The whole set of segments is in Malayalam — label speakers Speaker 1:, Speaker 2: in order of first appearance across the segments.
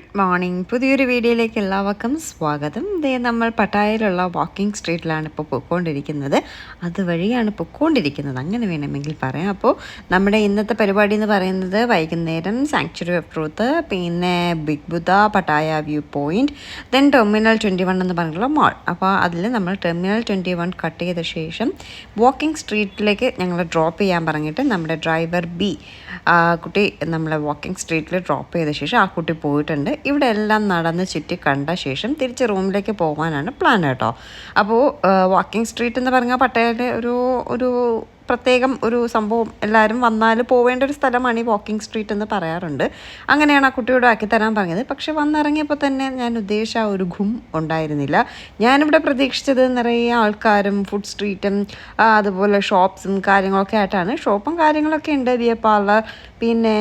Speaker 1: Good morning. പുതിയൊരു വീഡിയോയിലേക്ക് എല്ലാവർക്കും സ്വാഗതം. ഇതേ നമ്മൾ പട്ടായയിലുള്ള വാക്കിംഗ് സ്ട്രീറ്റിലാണ് ഇപ്പോൾ പൊയ്ക്കൊണ്ടിരിക്കുന്നത്. അതുവഴിയാണ് പൊയ്ക്കൊണ്ടിരിക്കുന്നത്. അങ്ങനെ വേണമെങ്കിൽ പറയാം. അപ്പോൾ നമ്മുടെ ഇന്നത്തെ പരിപാടി എന്ന് പറയുന്നത് വൈകുന്നേരം സാങ്ച്വറി ഓഫ് ട്രൂത്ത് പിന്നെ big Buddha Pattaya view point then terminal twenty one എന്ന് പറഞ്ഞിട്ടുള്ള മാൾ അപ്പോൾ അതിൽ നമ്മൾ ടെർമിനൽ ട്വന്റി വൺ കട്ട് ചെയ്ത ശേഷം വാക്കിംഗ് സ്ട്രീറ്റിലേക്ക് ഞങ്ങൾ ഡ്രോപ്പ് ചെയ്യാൻ പറഞ്ഞിട്ട് നമ്മുടെ ഡ്രൈവർ ബി കുട്ടി നമ്മളെ വാക്കിംഗ് സ്ട്രീറ്റിൽ ഡ്രോപ്പ് ചെയ്ത ശേഷം ആ കുട്ടി പോയിട്ടുണ്ട്. ഇവിടെ എല്ലാം നടന്ന് ചുറ്റി കണ്ട ശേഷം തിരിച്ച് റൂമിലേക്ക് പോകാനാണ് പ്ലാൻ കേട്ടോ. അപ്പോൾ വാക്കിംഗ് സ്ട്രീറ്റ് എന്ന് പറഞ്ഞാൽ പട്ടയുടെ ഒരു ഒരു പ്രത്യേകം ഒരു സംഭവം എല്ലാവരും വന്നാൽ പോവേണ്ട ഒരു സ്ഥലമാണ് ഈ വാക്കിംഗ് സ്ട്രീറ്റ് എന്ന് പറയാറുണ്ട്. അങ്ങനെയാണ് ആ കുട്ടിയോട് ആക്കി തരാൻ പറഞ്ഞത്. പക്ഷെ വന്നിറങ്ങിയപ്പോൾ തന്നെ ഞാൻ ഉദ്ദേശിച്ച ഒരു ഘും ഉണ്ടായിരുന്നില്ല. ഞാനിവിടെ പ്രതീക്ഷിച്ചത് നിറയെ ആൾക്കാരും ഫുഡ് സ്ട്രീറ്റും അതുപോലെ ഷോപ്സും കാര്യങ്ങളൊക്കെ ആയിട്ടാണ്. ഷോപ്പും കാര്യങ്ങളൊക്കെ ഉണ്ട് ബിയ പാർലർ പിന്നെ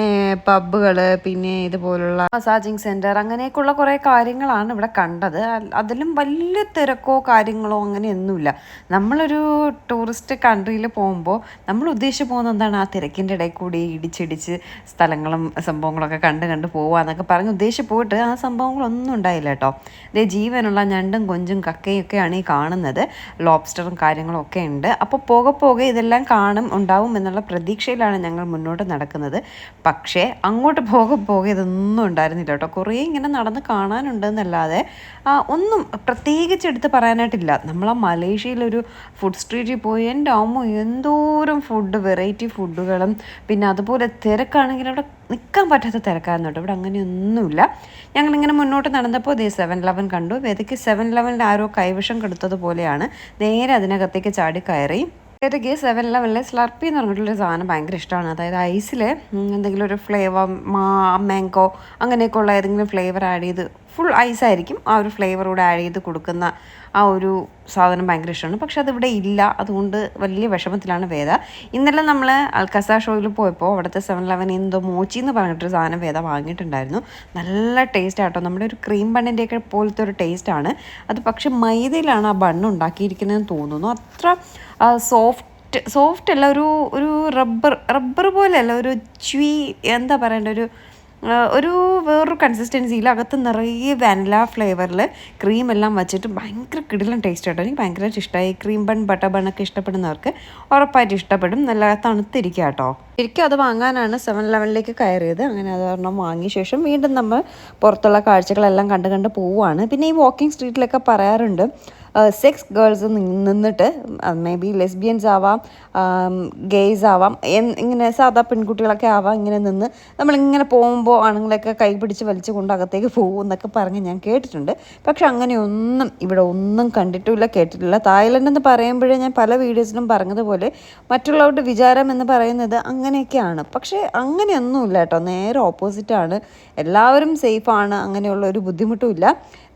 Speaker 1: പബ്ബുകൾ പിന്നെ ഇതുപോലുള്ള മസാജിങ് സെന്റർ അങ്ങനെയൊക്കെയുള്ള കുറേ കാര്യങ്ങളാണ് ഇവിടെ കണ്ടത്. അതിലും വലിയ തിരക്കോ കാര്യങ്ങളോ അങ്ങനെയൊന്നുമില്ല. നമ്മളൊരു ടൂറിസ്റ്റ് കൺട്രിയിൽ പോകുമ്പോൾ നമ്മൾ ഉദ്ദേശിച്ച് പോകുന്ന എന്താണ്? ആ തിരക്കിന്റെ ഇടയിൽ കൂടി ഇടിച്ചിടിച്ച് സ്ഥലങ്ങളും സംഭവങ്ങളൊക്കെ കണ്ട് കണ്ട് പോവുക എന്നൊക്കെ പറഞ്ഞ് ഉദ്ദേശിച്ച് പോയിട്ട് ആ സംഭവങ്ങളൊന്നും ഉണ്ടായില്ല കേട്ടോ. ഇതേ ജീവനുള്ള ഞണ്ടും കൊഞ്ചും കക്കയും ഒക്കെയാണ് ഈ കാണുന്നത്. ലോബ്സ്റ്ററും കാര്യങ്ങളും ഒക്കെ ഉണ്ട്. അപ്പോൾ പോക പോകെ ഇതെല്ലാം കാണും ഉണ്ടാവും എന്നുള്ള പ്രതീക്ഷയിലാണ് ഞങ്ങൾ മുന്നോട്ട് നടക്കുന്നത്. പക്ഷേ അങ്ങോട്ട് പോകെ പോകെ ഇതൊന്നും ഉണ്ടായിരുന്നില്ല കേട്ടോ. കുറേ ഇങ്ങനെ നടന്ന് കാണാനുണ്ടെന്നല്ലാതെ ഒന്നും പ്രത്യേകിച്ച് എടുത്ത് പറയാനായിട്ടില്ല. നമ്മൾ ആ മലേഷ്യയിലൊരു ഫുഡ് സ്ട്രീറ്റിൽ പോയി എന്റെ അമ്മ എന്തോരം ഫുഡ് വെറൈറ്റി ഫുഡുകളും പിന്നെ അതുപോലെ തിരക്കാണെങ്കിൽ അവിടെ നിൽക്കാൻ പറ്റാത്ത തിരക്കായിരുന്നു കേട്ടോ ഇവിടെ അങ്ങനെയൊന്നുമില്ല. ഞങ്ങളിങ്ങനെ മുന്നോട്ട് നടന്നപ്പോൾ ദേ സെവൻ ലെവൻ കണ്ടു. വേദയ്ക്ക് സെവൻ ലെവനിൽ ആരോ കൈവശം കെടുത്തതുപോലെയാണ് നേരെ അതിനകത്തേക്ക് ചാടി കയറി. എനിക്ക് സെവൻ ലെവനിലെ സ്ലർപ്പി എന്ന് പറഞ്ഞിട്ടുള്ളൊരു സാധനം ഭയങ്കര ഇഷ്ടമാണ്. അതായത് ഐസിൽ എന്തെങ്കിലും ഒരു ഫ്ലേവർ മാ മാങ്കോ അങ്ങനെയൊക്കെ ഉള്ള ഏതെങ്കിലും ഫ്ലേവർ ആഡ് ചെയ്ത് ഫുൾ ഐസായിരിക്കും ആ ഒരു ഫ്ലേവർ കൂടെ ആഡ് ചെയ്ത് കൊടുക്കുന്ന ആ ഒരു സാധനം ഭയങ്കര ഇഷ്ടമാണ്. പക്ഷെ അതിവിടെ ഇല്ല. അതുകൊണ്ട് വലിയ വിഷമത്തിലാണ് വേദ. ഇന്നലെ നമ്മൾ അൽക്കസ ഷോയിൽ പോയപ്പോൾ അവിടുത്തെ സെവൻ ലെവൻ എന്തോ മോച്ചി എന്ന് പറഞ്ഞിട്ടൊരു സാധനം വേദ വാങ്ങിയിട്ടുണ്ടായിരുന്നു. നല്ല ടേസ്റ്റ് ആട്ടോ. നമ്മുടെ ഒരു ക്രീം ബണ്ണിന്റെയൊക്കെ പോലത്തെ ഒരു ആണ്. അത് പക്ഷെ മൈദയിലാണ് ആ ബണ്ണ് ഉണ്ടാക്കിയിരിക്കുന്നതെന്ന് തോന്നുന്നു. അത്ര സോഫ്റ്റ് സോഫ്റ്റ് അല്ല ഒരു ഒരു റബ്ബർ റബ്ബർ പോലെയല്ല ഒരു ച്വീ എന്താ പറയേണ്ട ഒരു ഒരു വേറൊരു കൺസിസ്റ്റൻസിയിൽ അകത്ത് നിറയെ വാനില ഫ്ലേവറിൽ ക്രീം എല്ലാം വെച്ചിട്ട് ഭയങ്കര കിടിലൻ ടേസ്റ്റ് ആട്ടോ. എനിക്ക് ഭയങ്കരമായിട്ട് ഇഷ്ടമായി ക്രീം ബൺ ബട്ടർ ബണ്ണൊക്കെ ഇഷ്ടപ്പെടുന്നവർക്ക് ഉറപ്പായിട്ട് ഇഷ്ടപ്പെടും. നല്ല തണുത്തിരിക്കുക കേട്ടോ ശരിക്കും അത് വാങ്ങാനാണ് സെവൻ ലെവനിലേക്ക് കയറിയത്. അങ്ങനെ അത് ഒരെണ്ണം വാങ്ങിയ ശേഷം വീണ്ടും നമ്മൾ പുറത്തുള്ള കാഴ്ചകളെല്ലാം കണ്ട് കണ്ട് പോവുകയാണ് പിന്നെ ഈ വാക്കിംഗ് സ്ട്രീറ്റിലൊക്കെ പറയാറുണ്ട് സെക്സ് ഗേൾസ് നിന്നിട്ട് മേ ബി ലെസ്ബിയൻസ് ആവാം ഗെയ്സ് ആവാം ഇങ്ങനെ സാധാ പെൺകുട്ടികളൊക്കെ ആവാം ഇങ്ങനെ നിന്ന് നമ്മളിങ്ങനെ പോകുമ്പോൾ ആണുങ്ങളൊക്കെ കൈ പിടിച്ച് വലിച്ചു കൊണ്ട് അകത്തേക്ക് പോകും എന്നൊക്കെ പറഞ്ഞ് ഞാൻ കേട്ടിട്ടുണ്ട്. പക്ഷെ അങ്ങനെയൊന്നും ഇവിടെ ഒന്നും കണ്ടിട്ടുമില്ല കേട്ടിട്ടില്ല. തായ്ലൻഡ് എന്ന് പറയുമ്പോഴേ ഞാൻ പല വീഡിയോസിലും പറഞ്ഞതുപോലെ മറ്റുള്ളവരുടെ വിചാരം എന്ന് പറയുന്നത് അങ്ങനെയൊക്കെയാണ്. പക്ഷേ അങ്ങനെയൊന്നുമില്ല കേട്ടോ നേരെ ഓപ്പോസിറ്റാണ് എല്ലാവരും സേഫാണ് അങ്ങനെയുള്ള ഒരു ബുദ്ധിമുട്ടുമില്ല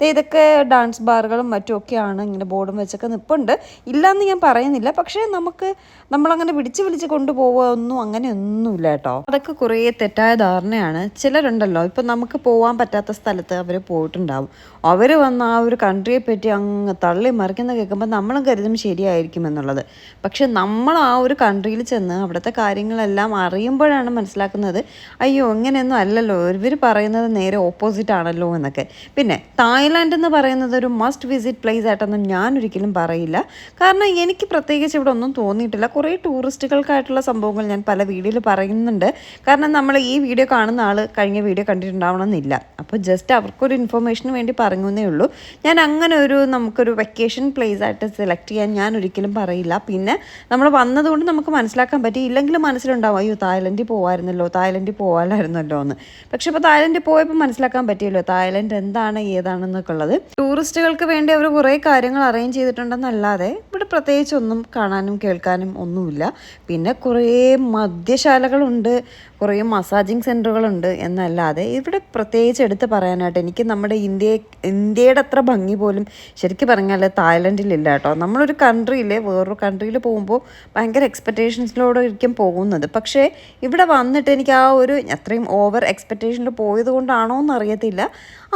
Speaker 1: ഇതൊക്കെ ഡാൻസ് ബാറുകളും മറ്റുമൊക്കെയാണ് ഇങ്ങനെ ബോർഡും വെച്ചൊക്കെ നിൽപ്പുണ്ട് ഇല്ലയെന്ന് ഞാൻ പറയുന്നില്ല. പക്ഷേ നമുക്ക് നമ്മളങ്ങനെ പിടിച്ച് വിളിച്ച് കൊണ്ടുപോവുക ഒന്നും അങ്ങനെയൊന്നുമില്ല കേട്ടോ. അതൊക്കെ കുറേ തെറ്റായ ധാരണയാണ്. ചിലരുണ്ടല്ലോ ഇപ്പം നമുക്ക് പോകാൻ പറ്റാത്ത സ്ഥലത്ത് അവർ പോയിട്ടുണ്ടാവും. അവർ വന്ന ആ ഒരു കൺട്രിയെ പറ്റി അങ്ങ് തള്ളി മറിക്കുന്ന കേൾക്കുമ്പോൾ നമ്മളും കരുതും ശരിയായിരിക്കും എന്നുള്ളത്. പക്ഷെ നമ്മൾ ആ ഒരു കൺട്രിയിൽ ചെന്ന് അവിടുത്തെ കാര്യങ്ങളെല്ലാം അറിയുമ്പോഴാണ് മനസ്സിലാക്കുന്നത് അയ്യോ ഇങ്ങനെയൊന്നും അല്ലല്ലോ. ഇവർ പറയുന്നത് നേരെ ഓപ്പോസിറ്റ് ആണല്ലോ എന്നൊക്കെ. പിന്നെ തായ്ലാൻഡ് എന്ന് പറയുന്നത് ഒരു മസ്റ്റ് വിസിറ്റ് പ്ലേസ് ആയിട്ടൊന്നും ഞാൻ ഒരിക്കലും പറയില്ല. കാരണം എനിക്ക് പ്രത്യേകിച്ച് ഇവിടെ ഒന്നും തോന്നിയിട്ടില്ല. കുറേ ടൂറിസ്റ്റുകൾക്കായിട്ടുള്ള സംഭവങ്ങൾ ഞാൻ പല വീഡിയോയിൽ പറയുന്നുണ്ട്. കാരണം നമ്മൾ ഈ വീഡിയോ കാണുന്ന ആൾ കഴിഞ്ഞ വീഡിയോ കണ്ടിട്ടുണ്ടാവണമെന്നില്ല. അപ്പോൾ ജസ്റ്റ് അവർക്കൊരു ഇൻഫർമേഷന് വേണ്ടി പറഞ്ഞു എന്നേ ഉള്ളൂ. ഞാൻ അങ്ങനെ ഒരു നമുക്കൊരു വെക്കേഷൻ പ്ലേസ് ആയിട്ട് സെലക്ട് ചെയ്യാൻ ഞാൻ ഒരിക്കലും പറയില്ല. പിന്നെ നമ്മൾ വന്നതുകൊണ്ട് നമുക്ക് മനസ്സിലാക്കാൻ പറ്റി. ഇല്ലെങ്കിൽ മനസ്സിലുണ്ടാവും അയ്യോ തായ്ലൻഡിൽ പോകാമായിരുന്നല്ലോ തായ്ലൻഡിൽ പോകാമായിരുന്നല്ലോ എന്ന്. പക്ഷെ ഇപ്പോൾ തായ്ലൻഡിൽ പോയപ്പോൾ മനസ്സിലാക്കാൻ പറ്റിയല്ലോ തായ്ലൻഡ് എന്താണ് ഏതാണെന്നൊക്കെ ഉള്ളത് ടൂറിസ്റ്റുകൾക്ക് വേണ്ടി അവർ കുറേ കാര്യങ്ങൾ അറേഞ്ച് ചെയ്തിട്ടുണ്ടെന്നല്ലാതെ ഇവിടെ പ്രത്യേകിച്ച് ഒന്നും കാണാനും കേൾക്കാനും ഒന്നുമില്ല. പിന്നെ കുറേ മദ്യശാലകളുണ്ട് കുറേ മസാജിങ് സെന്ററുകളുണ്ട് എന്നല്ലാതെ ഇവിടെ പ്രത്യേകിച്ച് എടുത്ത് പറയാനായിട്ട് എനിക്ക് നമ്മുടെ ഇന്ത്യ ഇന്ത്യയുടെ അത്ര ഭംഗി പോലും ശരിക്കും പറഞ്ഞാൽ തായ്ലൻഡിലില്ല കേട്ടോ. നമ്മളൊരു കൺട്രിയിൽ വേറൊരു കൺട്രിയിൽ പോകുമ്പോൾ ഭയങ്കര എക്സ്പെക്റ്റേഷൻസിലൂടെ ഇരിക്കും പോകുന്നത്. പക്ഷേ ഇവിടെ വന്നിട്ട് എനിക്ക് ആ ഒരു അത്രയും ഓവർ എക്സ്പെക്റ്റേഷനിൽ പോയത് കൊണ്ടാണോ എന്നറിയത്തില്ല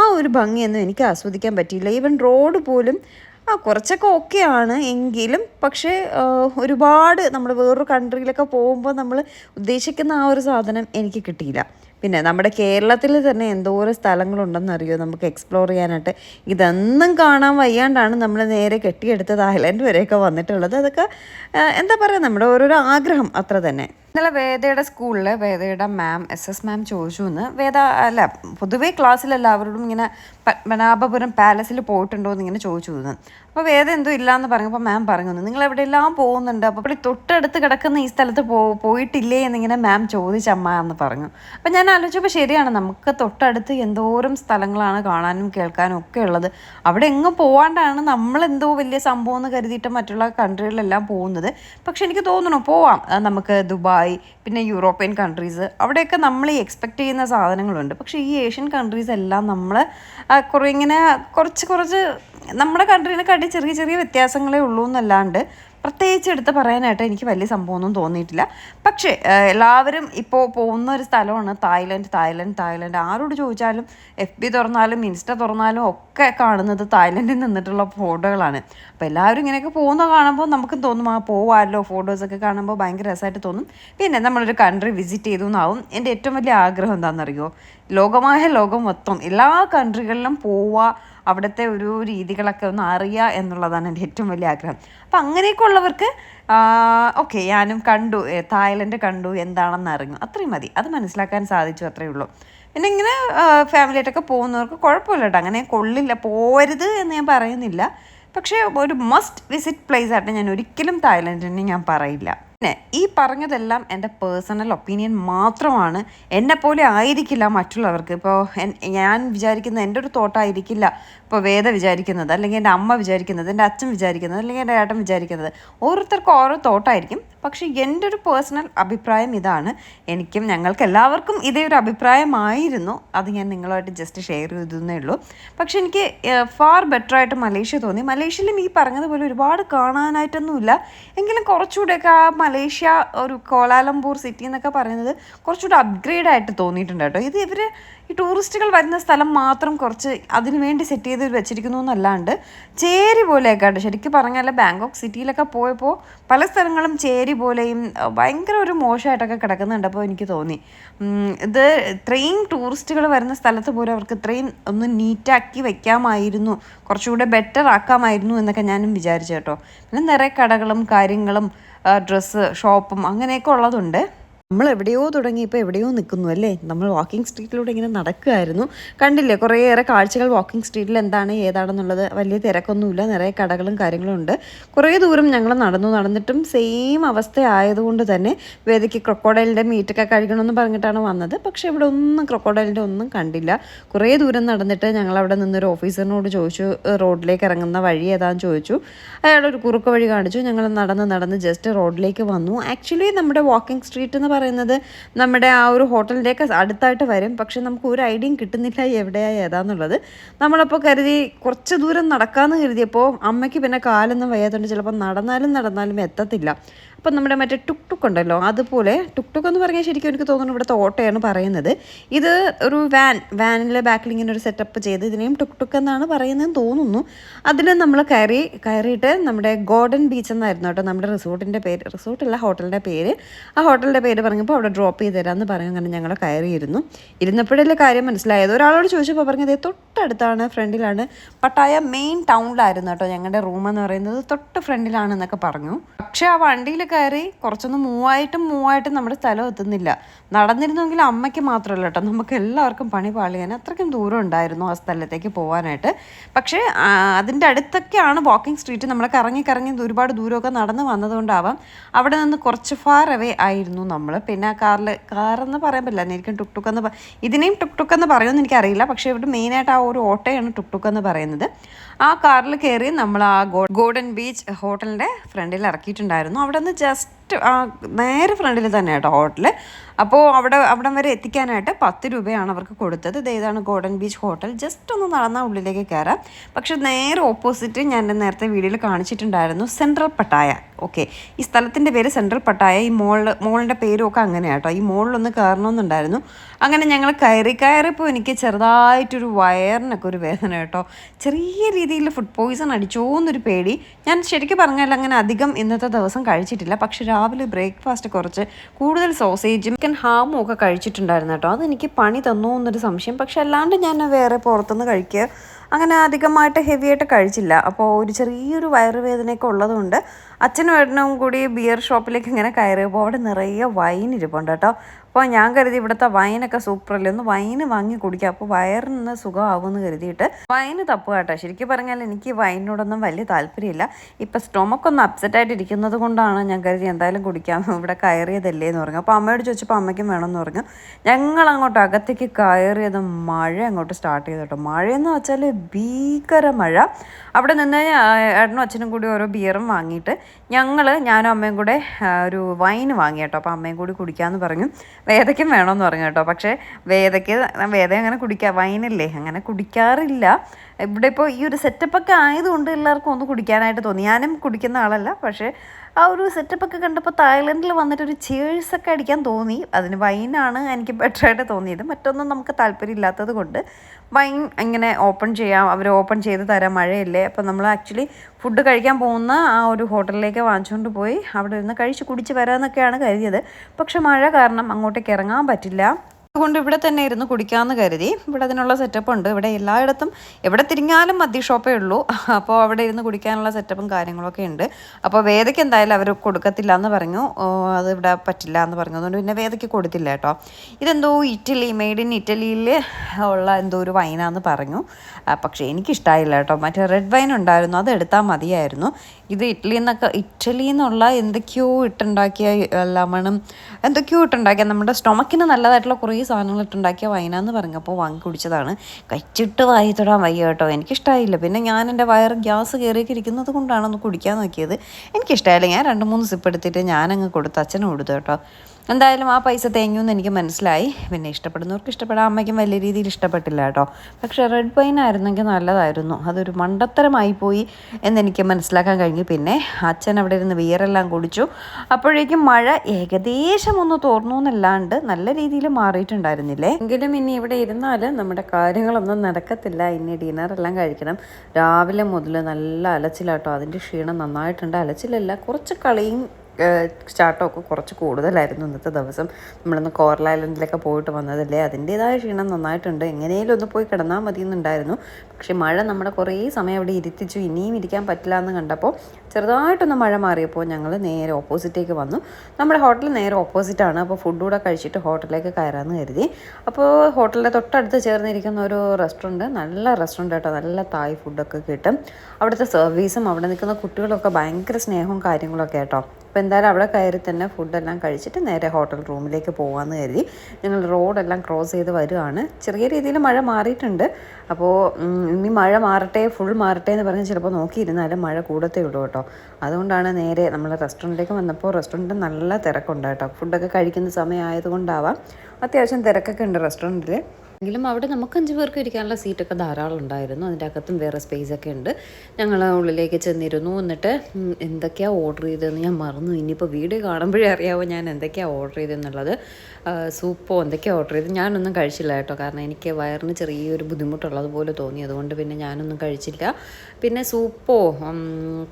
Speaker 1: ആ ഒരു ഭംഗിയൊന്നും എനിക്ക് ആസ്വദിക്കാൻ പറ്റിയില്ല. ഈവൻ റോഡ് പോലും ആ കുറച്ചൊക്കെ ഓക്കെയാണ് എങ്കിലും പക്ഷേ ഒരുപാട് നമ്മൾ വേറൊരു കൺട്രിയിലൊക്കെ പോകുമ്പോൾ നമ്മൾ ഉദ്ദേശിക്കുന്ന ആ ഒരു സാധനം എനിക്ക് കിട്ടിയില്ല. പിന്നെ നമ്മുടെ കേരളത്തിൽ തന്നെ എന്തോരം സ്ഥലങ്ങളുണ്ടെന്നറിയോ? നമുക്ക് എക്സ്പ്ലോർ ചെയ്യാനായിട്ട്. ഇതൊന്നും കാണാൻ വയ്യാണ്ടാണ് നമ്മൾ നേരെ കെട്ടിയെടുത്ത് ഐലൻഡ് വരെയൊക്കെ വന്നിട്ടുള്ളത്. അതൊക്കെ എന്താ പറയുക നമ്മുടെ ഓരോരോ ആഗ്രഹം അത്ര തന്നെ. ഇന്നലെ വേദയുടെ സ്കൂളിൽ വേദയുടെ മാം എസ് എസ് മാം ചോദിച്ചു എന്ന്. വേദ അല്ല പൊതുവേ ക്ലാസ്സിൽ എല്ലാവരോടും ഇങ്ങനെ പത്മനാഭപുരം പാലസിൽ പോയിട്ടുണ്ടോ എന്ന് ഇങ്ങനെ ചോദിച്ചു എന്ന്. അപ്പോൾ വേദ എന്തോ ഇല്ല എന്ന് പറഞ്ഞപ്പോൾ മാം പറഞ്ഞു നിങ്ങൾ എവിടെയെല്ലാം പോകുന്നുണ്ട്? അപ്പോൾ ഇവിടെ തൊട്ടടുത്ത് കിടക്കുന്ന ഈ സ്ഥലത്ത് പോ പോയിട്ടില്ലേ? എന്നിങ്ങനെ മാം ചോദിച്ചമ്മ എന്ന് പറഞ്ഞു. അപ്പോൾ ഞാൻ ആലോചിച്ചപ്പോൾ ശരിയാണ്. നമുക്ക് തൊട്ടടുത്ത് എന്തോരം സ്ഥലങ്ങളാണ് കാണാനും കേൾക്കാനും ഒക്കെ ഉള്ളത്. അവിടെ എങ്ങും പോവാണ്ടാണ്. നമ്മൾ എന്തോ വലിയ സംഭവം എന്ന് കരുതിയിട്ട് മറ്റുള്ള കൺട്രികളിലെല്ലാം പോകുന്നത്. പക്ഷെ എനിക്ക് തോന്നുന്നു പോവാം. നമുക്ക് ദുബായ് പിന്നെ യൂറോപ്യൻ കൺട്രീസ് അവിടെയൊക്കെ നമ്മൾ ഈ എക്സ്പെക്റ്റ് ചെയ്യുന്ന സാധനങ്ങളുണ്ട്. പക്ഷേ ഈ ഏഷ്യൻ കൺട്രീസ് എല്ലാം നമ്മൾ കുറേ ഇങ്ങനെ കുറച്ച് കുറച്ച് നമ്മുടെ കൺട്രീനെക്കാട്ടി ചെറിയ ചെറിയ വ്യത്യാസങ്ങളേ ഉള്ളൂ എന്നല്ലാണ്ട് പ്രത്യേകിച്ച് എടുത്ത് പറയാനായിട്ട് എനിക്ക് വലിയ സംഭവമൊന്നും തോന്നിയിട്ടില്ല. പക്ഷേ എല്ലാവരും ഇപ്പോൾ പോകുന്ന ഒരു സ്ഥലമാണ് തായ്ലൻഡ് തായ്ലൻഡ് തായ്ലൻഡ്. ആരോട് ചോദിച്ചാലും എഫ് ബി തുറന്നാലും ഇൻസ്റ്റ തുറന്നാലും ഒക്കെ കാണുന്നത് തായ്ലൻഡിൽ നിന്നിട്ടുള്ള ഫോട്ടോകളാണ്. അപ്പോൾ എല്ലാവരും ഇങ്ങനെയൊക്കെ പോകുന്ന കാണുമ്പോൾ നമുക്ക് തോന്നും ആ പോവാമല്ലോ ഫോട്ടോസൊക്കെ കാണുമ്പോൾ ഭയങ്കര രസമായിട്ട് തോന്നും. പിന്നെ നമ്മളൊരു കൺട്രി വിസിറ്റ് ചെയ്തു എന്നാവും എന്റെ ഏറ്റവും വലിയ ആഗ്രഹം എന്താണെന്നറിയോ ലോകമായ ലോകം മൊത്തം എല്ലാ കൺട്രികളിലും പോവുക അവിടുത്തെ ഒരു രീതികളൊക്കെ ഒന്ന് അറിയുക എന്നുള്ളതാണ് എന്റെ ഏറ്റവും വലിയ ആഗ്രഹം. അപ്പം അങ്ങനെയൊക്കെ ഉള്ളവർക്ക് ഓക്കെ ഞാനും കണ്ടു തായ്ലൻഡ് കണ്ടു എന്താണെന്ന് അറിഞ്ഞു. അത്രയും മതി. അത് മനസ്സിലാക്കാൻ സാധിച്ചു അത്രയേ ഉള്ളൂ. പിന്നെ ഇങ്ങനെ ഫാമിലിയായിട്ടൊക്കെ പോകുന്നവർക്ക് കുഴപ്പമില്ല കേട്ടോ അങ്ങനെ കൊള്ളില്ല പോരുത് എന്ന് ഞാൻ പറയുന്നില്ല. പക്ഷേ ഒരു മസ്റ്റ് വിസിറ്റ് പ്ലേസ് ആയിട്ട് ഞാൻ ഒരിക്കലും തായ്ലൻഡിനെ ഞാൻ പറയില്ല. പിന്നെ ഈ പറഞ്ഞതെല്ലാം എന്റെ പേഴ്സണൽ ഒപ്പീനിയൻ മാത്രമാണ്. എന്നെപ്പോലെ ആയിരിക്കില്ല മറ്റുള്ളവർക്ക്. ഇപ്പോൾ ഞാൻ വിചാരിക്കുന്ന എന്റെ ഒരു തോട്ടായിരിക്കില്ല ഇപ്പോൾ വേദ വിചാരിക്കുന്നത് അല്ലെങ്കിൽ എന്റെ അമ്മ വിചാരിക്കുന്നത് എന്റെ അച്ഛൻ വിചാരിക്കുന്നത് അല്ലെങ്കിൽ എന്റെ ഏട്ടൻ വിചാരിക്കുന്നത്. ഓരോരുത്തർക്കും ഓരോ തോട്ടായിരിക്കും പക്ഷേ എന്റെ ഒരു പേഴ്സണൽ അഭിപ്രായം ഇതാണ്. എനിക്കും ഞങ്ങൾക്ക് എല്ലാവർക്കും ഇതേ ഒരു അഭിപ്രായമായിരുന്നു. അത് ഞാൻ നിങ്ങളുമായിട്ട് ജസ്റ്റ് ഷെയർ ചെയ്തേ ഉള്ളൂ. പക്ഷെ എനിക്ക് ഫാർ ബെറ്റർ ആയിട്ട് മലേഷ്യ തോന്നി. മലേഷ്യയിലും ഈ പറഞ്ഞതുപോലെ ഒരുപാട് കാണാനായിട്ടൊന്നുമില്ല. എങ്കിലും കുറച്ചുകൂടെയൊക്കെ ആ മലേഷ്യ ഒരു കോലാലംപൂർ സിറ്റി എന്നൊക്കെ പറയുന്നത് കുറച്ചുകൂടി അപ്ഗ്രേഡ് ആയിട്ട് തോന്നിയിട്ടുണ്ട് കേട്ടോ. ഇത് ഇവർ ഈ ടൂറിസ്റ്റുകൾ വരുന്ന സ്ഥലം മാത്രം കുറച്ച് അതിനു വേണ്ടി സെറ്റ് ചെയ്ത് വെച്ചിരിക്കുന്നു എന്നല്ലാണ്ട് ചേരി പോലെയൊക്കെ കേട്ടോ ശരിക്കും പറഞ്ഞാൽ ബാങ്കോക്ക് സിറ്റിയിലൊക്കെ പോയപ്പോൾ പല സ്ഥലങ്ങളും ചേരി പോലെയും ഭയങ്കര ഒരു മോശമായിട്ടൊക്കെ കിടക്കുന്നുണ്ട് അപ്പോൾ എനിക്ക് തോന്നി. ഇത് ഇത്രയും ടൂറിസ്റ്റുകൾ വരുന്ന സ്ഥലത്ത് പോലും അവർക്ക് ഇത്രയും ഒന്ന് നീറ്റാക്കി വെക്കാമായിരുന്നു കുറച്ചുകൂടെ ബെറ്റർ ആക്കാമായിരുന്നു എന്നൊക്കെ ഞാനും വിചാരിച്ചു കേട്ടോ. പിന്നെ നിറയെ കടകളും കാര്യങ്ങളും ഡ്രസ്സ് ഷോപ്പും അങ്ങനെയൊക്കെ ഉള്ളതുണ്ട്. നമ്മൾ എവിടെയോ തുടങ്ങി ഇപ്പോൾ എവിടെയോ നിൽക്കുന്നു അല്ലേ? നമ്മൾ വാക്കിംഗ് സ്ട്രീറ്റിലൂടെ ഇങ്ങനെ നടക്കുമായിരുന്നു കണ്ടില്ലേ കുറേയേറെ കാഴ്ചകൾ വാക്കിംഗ് സ്ട്രീറ്റിൽ എന്താണ് ഏതാണെന്നുള്ളത്? വലിയ തിരക്കൊന്നുമില്ല നിറയെ കടകളും കാര്യങ്ങളും ഉണ്ട്. കുറേ ദൂരം ഞങ്ങൾ നടന്നു നടന്നിട്ടും സെയിം അവസ്ഥ ആയതുകൊണ്ട് തന്നെ വേദിക്ക് ക്രൊക്കോഡൈലിന്റെ മീറ്റൊക്കെ കഴിക്കണമെന്ന് പറഞ്ഞിട്ടാണ് വന്നത്. പക്ഷേ ഇവിടെ ഒന്നും ക്രൊക്കോഡൈലിന്റെ ഒന്നും കണ്ടില്ല. കുറേ ദൂരം നടന്നിട്ട് ഞങ്ങൾ അവിടെ നിന്നൊരു ഓഫീസറിനോട് ചോദിച്ചു "ഏഹ്, റോഡിലേക്ക് ഇറങ്ങുന്ന വഴി ഏതാണെന്ന് ചോദിച്ചു. അയാൾ ഒരു കുറുക്ക് വഴി കാണിച്ചു. ഞങ്ങൾ നടന്ന് നടന്ന് ജസ്റ്റ് റോഡിലേക്ക് വന്നു. ആക്ച്വലി നമ്മുടെ വാക്കിംഗ് സ്ട്രീറ്റ് എന്ന് പറയുന്നത് നമ്മുടെ ആ ഒരു ഹോട്ടലിന്റെയൊക്കെ അടുത്തായിട്ട് വരും. പക്ഷെ നമുക്ക് ഒരു ഐഡിയയും കിട്ടുന്നില്ല എവിടെയായി ഏതാന്നുള്ളത്. നമ്മളപ്പോൾ കരുതി കുറച്ച് ദൂരം നടക്കാമെന്ന് കരുതിയപ്പോൾ അമ്മയ്ക്ക് പിന്നെ കാലൊന്നും വയ്യാത്തതുകൊണ്ട് ചിലപ്പോൾ നടന്നാലും നടന്നാലും എത്തത്തില്ല. അപ്പം നമ്മുടെ മറ്റേ ടുക് ടുക്ക് ഉണ്ടല്ലോ അതുപോലെ ടുക് ടുക്ക് എന്ന് പറഞ്ഞാൽ ശരിക്കും എനിക്ക് തോന്നുന്നു ഇവിടുത്തെ ഓട്ടോയാണ് പറയുന്നത്. ഇത് ഒരു വാൻ വാനിലെ ബാക്കിൽ ഇങ്ങനെ ഒരു സെറ്റപ്പ് ചെയ്ത് ഇതിനെയും ടുക് ടുക്ക് എന്നാണ് പറയുന്നതെന്ന് തോന്നുന്നു. അതിൽ നമ്മൾ കയറി കയറിയിട്ട് നമ്മുടെ ഗോർഡൻ ബീച്ച് എന്നായിരുന്നു കേട്ടോ നമ്മുടെ റിസോർട്ടിന്റെ പേര് റിസോർട്ടല്ല ഹോട്ടലിന്റെ പേര്. ആ ഹോട്ടലിന്റെ പേര് പറഞ്ഞപ്പോൾ അവിടെ ഡ്രോപ്പ് ചെയ്ത് തരാമെന്ന് പറഞ്ഞു അങ്ങനെ ഞങ്ങൾ കയറിയിരുന്നു. ഇരുന്നപ്പോഴല്ലേ കാര്യം മനസ്സിലായത്. ഒരാളോട് ചോദിച്ചപ്പോൾ പറഞ്ഞത് തൊട്ടടുത്താണ് ഫ്രണ്ടിലാണ്. പട്ടായ മെയിൻ ടൗണിലായിരുന്നു കേട്ടോ ഞങ്ങളുടെ റൂം എന്ന് പറയുന്നത്. തൊട്ട് ഫ്രണ്ടിലാണെന്നൊക്കെ പറഞ്ഞു. പക്ഷേ ആ വണ്ടിയിൽ കയറി കുറച്ചൊന്ന് മൂവായിട്ടും മൂവായിട്ടും നമ്മുടെ സ്ഥലം എത്തുന്നില്ല. നടന്നിരുന്നെങ്കിൽ അമ്മയ്ക്ക് മാത്രമല്ല കേട്ടോ. നമുക്ക് എല്ലാവർക്കും പണി പാളിയാൻ അത്രയ്ക്കും ദൂരം ഉണ്ടായിരുന്നു ആ സ്ഥലത്തേക്ക് പോകാനായിട്ട് പക്ഷേ അതിന്റെ അടുത്തൊക്കെയാണ് വാക്കിംഗ് സ്ട്രീറ്റ് നമ്മൾ കറങ്ങി കറങ്ങി ഒരുപാട് ദൂരമൊക്കെ നടന്ന് വന്നതുകൊണ്ടാവാം അവിടെ നിന്ന് കുറച്ച് ഫാർ അവേ ആയിരുന്നു നമ്മൾ. പിന്നെ ആ കാറിൽ കാറെന്ന് പറയാൻ പറ്റില്ല. എനിക്കും ടുക് ടുക്ക് എന്ന് ഇതിനെയും ടുക് ടുക്ക് എന്ന് പറയുമെന്ന് എനിക്കറിയില്ല. പക്ഷേ ഇവിടെ മെയിനായിട്ട് ആ ഒരു ഓട്ടോയാണ് ടുക് ടുക്ക് എന്ന് പറയുന്നത്. ആ കാറിൽ കയറി നമ്മൾ ആ ഗോൾഡൻ ബീച്ച് ഹോട്ടലിന്റെ ഫ്രണ്ടിൽ ഇറക്കിയിട്ടുണ്ടായിരുന്നു. അവിടെ നിന്ന് just ജസ്റ്റ് ആ നേരെ ഫ്രണ്ടിൽ തന്നെ കേട്ടോ ഹോട്ടൽ അപ്പോൾ അവിടെ അവിടം വരെ എത്തിക്കാനായിട്ട് പത്ത് രൂപയാണ് അവർക്ക് കൊടുത്തത്. ഇത് ഏതാണ് ഗോൾഡൻ ബീച്ച് ഹോട്ടൽ ജസ്റ്റ് ഒന്ന് നടന്നാൽ ഉള്ളിലേക്ക് കയറാം പക്ഷെ നേരെ ഓപ്പോസിറ്റ് ഞാൻ നേരത്തെ വീഡിയോയിൽ കാണിച്ചിട്ടുണ്ടായിരുന്നു സെൻട്രൽ പട്ടായ ഓക്കെ ഈ സ്ഥലത്തിന്റെ പേര് സെൻട്രൽ പട്ടായ ഈ മോൾ മോളിന്റെ പേരും ഒക്കെ അങ്ങനെയാണ് കേട്ടോ. ഈ മോളിലൊന്ന് കയറണമെന്നുണ്ടായിരുന്നു. അങ്ങനെ ഞങ്ങൾ കയറി കയറിയപ്പോൾ എനിക്ക് ചെറുതായിട്ടൊരു വയറിനൊക്കെ ഒരു വേദന കേട്ടോ. ചെറിയ രീതിയിൽ ഫുഡ് പോയിസൺ അടിച്ചോ എന്നൊരു പേടി. ഞാൻ ശരിക്കും പറഞ്ഞാൽ അങ്ങനെ അധികം ഇന്നത്തെ ദിവസം കഴിച്ചിട്ടില്ല. പക്ഷെ രാവിലെ ബ്രേക്ക്ഫാസ്റ്റ് കുറച്ച് കൂടുതൽ സോസേജും ചിക്കൻ ഹാമും ഒക്കെ കഴിച്ചിട്ടുണ്ടായിരുന്നു കേട്ടോ. അതെനിക്ക് പണി തന്നു എന്നൊരു സംശയം. പക്ഷെ അല്ലാണ്ട് ഞാൻ വേറെ പുറത്തുനിന്ന് കഴിക്കുക അങ്ങനെ അധികമായിട്ട് ഹെവി ആയിട്ട് കഴിച്ചില്ല. അപ്പോൾ ഒരു ചെറിയൊരു വയറുവേദനയൊക്കെ ഉള്ളതുകൊണ്ട് അച്ഛനും ഏട്ടനും കൂടി ബിയർ ഷോപ്പിലേക്ക് ഇങ്ങനെ കയറിയപ്പോൾ അവിടെ നിറയെ വൈൻ ഇരിപ്പുണ്ട് കേട്ടോ. അപ്പോൾ ഞാൻ കരുതി ഇവിടുത്തെ വൈനൊക്കെ സൂപ്പറല്ലേ ഒന്ന് വൈന് വാങ്ങി കുടിക്കാം. അപ്പോൾ വയറിന് സുഖമാകുമെന്ന് കരുതിയിട്ട് വൈന് തപ്പുക കേട്ടോ. ശരിക്കും പറഞ്ഞാൽ എനിക്ക് വൈനിനോടൊന്നും വലിയ താല്പര്യമില്ല. ഇപ്പം സ്റ്റൊമക്ക് ഒന്ന് അപ്സെറ്റ് ആയിട്ട് ഇരിക്കുന്നത് കൊണ്ടാണ് ഞാൻ കരുതി എന്തായാലും കുടിക്കാം. ഇവിടെ കയറിയതല്ലേ എന്ന് പറഞ്ഞു. അപ്പോൾ അമ്മയോട് ചോദിച്ചപ്പോൾ അമ്മയ്ക്കും വേണമെന്ന് പറഞ്ഞു. ഞങ്ങൾ അങ്ങോട്ട് അകത്തേക്ക് കയറിയത് മഴ അങ്ങോട്ട് സ്റ്റാർട്ട് ചെയ്തു കേട്ടോ. മഴയെന്ന് വെച്ചാൽ ഭീകര മഴ. അവിടെ നിന്ന് ഏട്ടനും അച്ഛനും കൂടി ഓരോ ബിയറും വാങ്ങിയിട്ട് ഞങ്ങൾ ഞാനും അമ്മയും കൂടെ ഒരു വൈൻ വാങ്ങി കേട്ടോ. അപ്പോൾ അമ്മയും കൂടി കുടിക്കാമെന്ന് പറഞ്ഞു. വേദയ്ക്കും വേണമെന്ന് പറഞ്ഞു കേട്ടോ. പക്ഷേ വേദയ്ക്ക് വേദ അങ്ങനെ കുടിക്കുക വൈനല്ലേ അങ്ങനെ കുടിക്കാറില്ല. ഇവിടെ ഇപ്പോൾ ഈ ഒരു സെറ്റപ്പൊക്കെ ആയതുകൊണ്ട് എല്ലാവർക്കും ഒന്ന് കുടിക്കാനായിട്ട് തോന്നി. ഞാനും കുടിക്കുന്ന ആളല്ല പക്ഷേ ആ ഒരു സെറ്റപ്പൊക്കെ കണ്ടപ്പോൾ തായ്ലൻഡിൽ വന്നിട്ട് ഒരു ചേഴ്സൊക്കെ അടിക്കാൻ തോന്നി. അതിന് വൈനാണ് എനിക്ക് ബെറ്ററായിട്ട് തോന്നിയത്. മറ്റൊന്നും നമുക്ക് താല്പര്യമില്ലാത്തത് കൊണ്ട് വൈൻ ഇങ്ങനെ ഓപ്പൺ ചെയ്യാം. അവർ ഓപ്പൺ ചെയ്ത് തരാം. മഴയല്ലേ. അപ്പോൾ നമ്മൾ ആക്ച്വലി ഫുഡ് കഴിക്കാൻ പോകുന്ന ആ ഒരു ഹോട്ടലിലേക്ക് വാങ്ങിച്ചുകൊണ്ട് പോയി. അവിടെ ഇരുന്ന് കഴിച്ച് കുടിച്ച് വരാമെന്നൊക്കെയാണ് കരുതിയത്. പക്ഷെ മഴ കാരണം അങ്ങോട്ടേക്ക് ഇറങ്ങാൻ പറ്റില്ല. അതുകൊണ്ട് ഇവിടെ തന്നെ ഇരുന്ന് കുടിക്കാമെന്ന് കരുതി. ഇവിടെ അതിനുള്ള സെറ്റപ്പ് ഉണ്ട്. ഇവിടെ എല്ലായിടത്തും എവിടെ തിരിഞ്ഞാലും മദ്യ ഷോപ്പേ ഉള്ളൂ. അപ്പോൾ അവിടെ ഇരുന്ന് കുടിക്കാനുള്ള സെറ്റപ്പും കാര്യങ്ങളൊക്കെ ഉണ്ട്. അപ്പോൾ വേദയ്ക്ക് എന്തായാലും അവർ കൊടുക്കത്തില്ല എന്ന് പറഞ്ഞു അത് ഇവിടെ പറ്റില്ല എന്ന് പറഞ്ഞു. അതുകൊണ്ട് പിന്നെ വേദയ്ക്ക് കൊടുത്തില്ല കേട്ടോ. ഇതെന്തോ ഇറ്റലി മെയ്ഡ് ഇൻ ഇറ്റലിയിൽ ഉള്ള എന്തോ ഒരു വൈനാന്ന് പറഞ്ഞു. പക്ഷേ എനിക്കിഷ്ടമായില്ല കേട്ടോ. മറ്റേ റെഡ് വൈൻ ഉണ്ടായിരുന്നു. അത് എടുത്താൽ മതിയായിരുന്നു. ഇത് ഇറ്റലിയിൽ നിന്നൊക്കെ ഇറ്റലിയിൽ നിന്നുള്ള എന്തൊക്കെയോ ഇട്ടുണ്ടാക്കിയ ലെമണും എന്തൊക്കെയോ ഇട്ടുണ്ടാക്കിയ നമ്മുടെ സ്റ്റൊമക്കിന് നല്ലതായിട്ടുള്ള കുറേ സാധനങ്ങൾ ഇട്ടുണ്ടാക്കിയ വൈനാന്ന് പറഞ്ഞപ്പോൾ വാങ്ങി കുടിച്ചതാണ്. കച്ചിട്ട് വായി തൊടാൻ വയ്യ കേട്ടോ. എനിക്കിഷ്ടമായില്ല പിന്നെ ഞാൻ എന്റെ വയർ ഗ്യാസ് കയറിയൊക്കെ ഇരിക്കുന്നത് കൊണ്ടാണ് ഒന്ന് കുടിക്കാൻ നോക്കിയത്. എനിക്കിഷ്ടമായില്ല ഞാൻ രണ്ട് മൂന്ന് സിപ്പ് എടുത്തിട്ട് ഞാനങ്ങ് കൊടുത്ത് അച്ഛനും കൊടുത്തു കേട്ടോ. എന്തായാലും ആ പൈസ തേങ്ങുമെന്ന് എനിക്ക് മനസ്സിലായി. പിന്നെ ഇഷ്ടപ്പെടുന്നവർക്ക് ഇഷ്ടപ്പെടാം. അമ്മയ്ക്കും വലിയ രീതിയിൽ ഇഷ്ടപ്പെട്ടില്ല കേട്ടോ. പക്ഷേ റെഡ് വൈൻ ആയിരുന്നെങ്കിൽ നല്ലതായിരുന്നു. അതൊരു മണ്ടത്തരമായി പോയി എന്നെനിക്ക് മനസ്സിലാക്കാൻ കഴിഞ്ഞു. പിന്നെ അച്ഛൻ അവിടെ ഇരുന്ന് വിയറെല്ലാം കുടിച്ചു. അപ്പോഴേക്കും മഴ ഏകദേശം ഒന്ന് തോർന്നു എന്നല്ലാണ്ട് നല്ല രീതിയിൽ മാറിയിട്ടുണ്ടായിരുന്നില്ലേ? എങ്കിലും ഇനി ഇവിടെ ഇരുന്നാൽ നമ്മുടെ കാര്യങ്ങളൊന്നും നടക്കത്തില്ല. ഇനി ഡിന്നറെല്ലാം കഴിക്കണം. രാവിലെ മുതൽ നല്ല അലച്ചിലാട്ടോ. അതിന്റെ ക്ഷീണം നന്നായിട്ടുണ്ട്. അലച്ചിലല്ല കുറച്ച് കളിയും സ്റ്റാർട്ടൊക്കെ കുറച്ച് കൂടുതലായിരുന്നു ഇന്നത്തെ ദിവസം. നമ്മളിന്ന് കോറൽ ഐലൻഡിലൊക്കെ പോയിട്ട് വന്നതല്ലേ? അതിന്റേതായ ക്ഷീണം നന്നായിട്ടുണ്ട്. എങ്ങനെയും ഒന്ന് പോയി കിടന്നാൽ മതി എന്നുണ്ടായിരുന്നു പക്ഷേ മഴ നമ്മുടെ കുറേ സമയം അവിടെ ഇരുത്തിച്ചു. ഇനിയും ഇരിക്കാൻ പറ്റില്ല എന്ന് കണ്ടപ്പോൾ ചെറുതായിട്ടൊന്ന് മഴ മാറിയപ്പോൾ ഞങ്ങൾ നേരെ ഓപ്പോസിറ്റേക്ക് വന്നു. നമ്മുടെ ഹോട്ടൽ നേരെ ഓപ്പോസിറ്റാണ്. അപ്പോൾ ഫുഡ് കൂടെ കഴിച്ചിട്ട് ഹോട്ടലിലേക്ക് കയറാമെന്ന് കരുതി. അപ്പോൾ ഹോട്ടലിന്റെ തൊട്ടടുത്ത് ചേർന്നിരിക്കുന്ന ഒരു റെസ്റ്റോറന്റ് നല്ല റെസ്റ്റോറന്റ് കേട്ടോ നല്ല തായ് ഫുഡൊക്കെ കിട്ടും. അവിടുത്തെ സർവീസും അവിടെ നിൽക്കുന്ന കുട്ടികളൊക്കെ ഭയങ്കര സ്നേഹവും കാര്യങ്ങളൊക്കെ കേട്ടോ അപ്പോൾ എന്തായാലും അവിടെ കയറി തന്നെ ഫുഡെല്ലാം കഴിച്ചിട്ട് നേരെ ഹോട്ടൽ റൂമിലേക്ക് പോകാമെന്ന് കരുതി. ഞങ്ങൾ റോഡെല്ലാം ക്രോസ് ചെയ്ത് വരുവാണ്. ചെറിയ രീതിയിൽ മഴ മാറിയിട്ടുണ്ട്. അപ്പോൾ ഇനി മഴ മാറട്ടെ ഫുൾ മാറട്ടെ എന്ന് പറഞ്ഞ് ചിലപ്പോൾ നോക്കിയിരുന്നാലും മഴ കൂടത്തേ ഉള്ളൂ കേട്ടോ. അതുകൊണ്ടാണ് നേരെ നമ്മൾ റെസ്റ്റോറന്റിലേക്ക് വന്നപ്പോൾ റെസ്റ്റോറന്റ് നല്ല തിരക്കുണ്ട് കേട്ടോ. ഫുഡൊക്കെ കഴിക്കുന്ന സമയമായതുകൊണ്ടാവാം. അത്യാവശ്യം തിരക്കൊക്കെ ഉണ്ട് റെസ്റ്റോറന്റിൽ എങ്കിലും അവിടെ നമുക്ക് അഞ്ച് പേർക്ക് ഇരിക്കാനുള്ള സീറ്റൊക്കെ ധാരാളം ഉണ്ടായിരുന്നു. അതിന്റെ അകത്തും വേറെ സ്പേസ് ഒക്കെ ഉണ്ട്. ഞങ്ങൾ ഉള്ളിലേക്ക് ചെന്നിരുന്നു. എന്നിട്ട് എന്തൊക്കെയാ ഓർഡർ ചെയ്തതെന്ന് ഞാൻ മറന്നു. ഇനിയിപ്പോൾ വീഡിയോ കാണുമ്പോഴേ അറിയാവോ ഞാൻ എന്തൊക്കെയാണ് ഓർഡർ ചെയ്തെന്നുള്ളത് സൂപ്പോ എന്തൊക്കെയാണ് ഓർഡർ ചെയ്ത് ഞാനൊന്നും കഴിച്ചില്ല കേട്ടോ. കാരണം എനിക്ക് വയറിന് ചെറിയൊരു ബുദ്ധിമുട്ടുള്ളതുപോലെ തോന്നി. അതുകൊണ്ട് പിന്നെ ഞാനൊന്നും കഴിച്ചില്ല. പിന്നെ സൂപ്പോ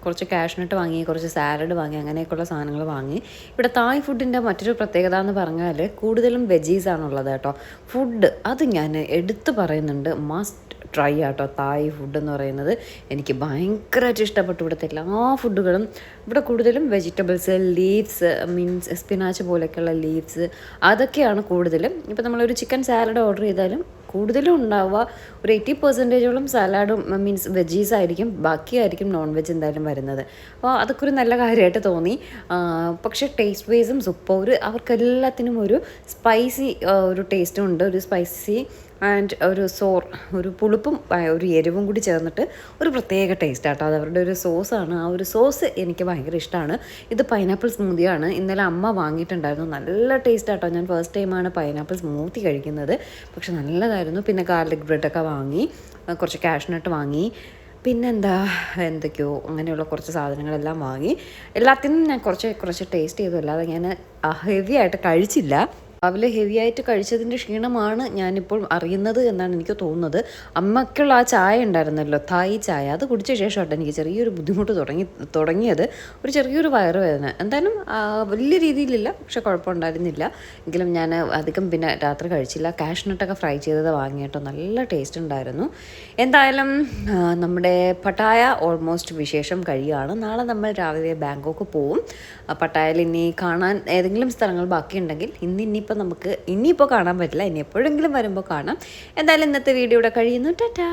Speaker 1: കുറച്ച് കാഷ്നട്ട് വാങ്ങി കുറച്ച് സാലഡ് വാങ്ങി അങ്ങനെയൊക്കെയുള്ള സാധനങ്ങൾ വാങ്ങി. ഇവിടെ തായ് ഫുഡിന്റെ മറ്റൊരു പ്രത്യേകത എന്ന് പറഞ്ഞാൽ കൂടുതലും വെജീസാണുള്ളത് കേട്ടോ. ഫുഡ് അത് ഞാൻ എടുത്തു പറയുന്നുണ്ട് മസ്റ്റ് ട്രൈ ആട്ടോ. തായ് ഫുഡ് എന്ന് പറയുന്നത് എനിക്ക് ഭയങ്കരമായിട്ട് ഇഷ്ടപ്പെട്ടു ഇവിടുത്തെ എല്ലാ ഫുഡുകളും ഇവിടെ കൂടുതലും വെജിറ്റബിൾസ് ലീവ്സ് മീൻസ് സ്പിനാച്ച് പോലെയൊക്കെയുള്ള ലീവ്സ് അതൊക്കെയാണ് കൂടുതലും. ഇപ്പോൾ നമ്മളൊരു ചിക്കൻ സാലഡ് ഓർഡർ ചെയ്താലും കൂടുതലും ഉണ്ടാവുക ഒരു എയ്റ്റി പെർസെന്റേജോളം സാലാഡും മീൻസ് വെജീസ് ആയിരിക്കും. ബാക്കിയായിരിക്കും നോൺ വെജ് എന്തായാലും വരുന്നത്. അപ്പോൾ അതൊക്കെ ഒരു നല്ല കാര്യമായിട്ട് തോന്നി. പക്ഷേ ടേസ്റ്റ് വൈസും സൂപ്പർ അവർക്കെല്ലാത്തിനും ഒരു സ്പൈസി ഒരു ടേസ്റ്റും ഉണ്ട്. ഒരു സ്പൈസി ആൻഡ് ഒരു സോർ ഒരു പുളിപ്പും ഒരു എരിവും കൂടി ചേർന്നിട്ട് ഒരു പ്രത്യേക ടേസ്റ്റ് ആട്ടോ. അത് അവരുടെ ഒരു സോസാണ് ആ ഒരു സോസ് എനിക്ക് ഭയങ്കര ഇഷ്ടമാണ് ഇത് പൈനാപ്പിൾ സ്മൂത്തിയാണ് ഇന്നലെ അമ്മ വാങ്ങിയിട്ടുണ്ടായിരുന്നു. നല്ല ടേസ്റ്റ് ആട്ടോ. ഞാൻ ഫസ്റ്റ് ടൈമാണ് പൈനാപ്പിൾ സ്മൂത്തി കഴിക്കുന്നത്. പക്ഷെ നല്ലതായിരുന്നു. പിന്നെ ഗാർലിക് ബ്രെഡൊക്കെ വാങ്ങി കുറച്ച് കാഷ്നട്ട് വാങ്ങി. പിന്നെന്താ എന്തൊക്കെയോ അങ്ങനെയുള്ള കുറച്ച് സാധനങ്ങളെല്ലാം വാങ്ങി. എല്ലാത്തിനും ഞാൻ കുറച്ച് കുറച്ച് ടേസ്റ്റ് ചെയ്തു. അല്ലാതെ ഞാൻ ഹെവി ആയിട്ട് കഴിച്ചില്ല. രാവിലെ ഹെവി ആയിട്ട് കഴിച്ചതിന്റെ ക്ഷീണമാണ് ഞാനിപ്പോൾ അറിയുന്നത് എന്നാണ് എനിക്ക് തോന്നുന്നത്. അമ്മയ്ക്കുള്ള ആ ചായ ഉണ്ടായിരുന്നല്ലോ തായ് ചായ. അത് കുടിച്ച ശേഷമായിട്ട് എനിക്ക് ചെറിയൊരു ബുദ്ധിമുട്ട് തുടങ്ങി തുടങ്ങിയത്. ഒരു ചെറിയൊരു വയറുവേദന. എന്തായാലും വലിയ രീതിയിലില്ല പക്ഷെ കുഴപ്പമുണ്ടായിരുന്നില്ല. എങ്കിലും ഞാൻ അധികം പിന്നെ രാത്രി കഴിച്ചില്ല. കാഷ്നട്ടൊക്കെ ഫ്രൈ ചെയ്തത് വാങ്ങിയിട്ടോ നല്ല ടേസ്റ്റ് ഉണ്ടായിരുന്നു. എന്തായാലും നമ്മുടെ പട്ടായ ഓൾമോസ്റ്റ് വിശേഷം കഴിയുകയാണ്. നാളെ നമ്മൾ രാവിലെ ബാങ്കോക്ക് പോവും. പട്ടായയിൽ ഇനി കാണാൻ ഏതെങ്കിലും സ്ഥലങ്ങൾ ബാക്കിയുണ്ടെങ്കിൽ ഇന്ന് ഇനിയിപ്പോൾ നമുക്ക് ഇനിയിപ്പോൾ കാണാൻ പറ്റില്ല. ഇനി എപ്പോഴെങ്കിലും വരുമ്പോൾ കാണാം. എന്തായാലും ഇന്നത്തെ വീഡിയോ ഇവിടെ കഴിയുന്നു. ടാറ്റാ.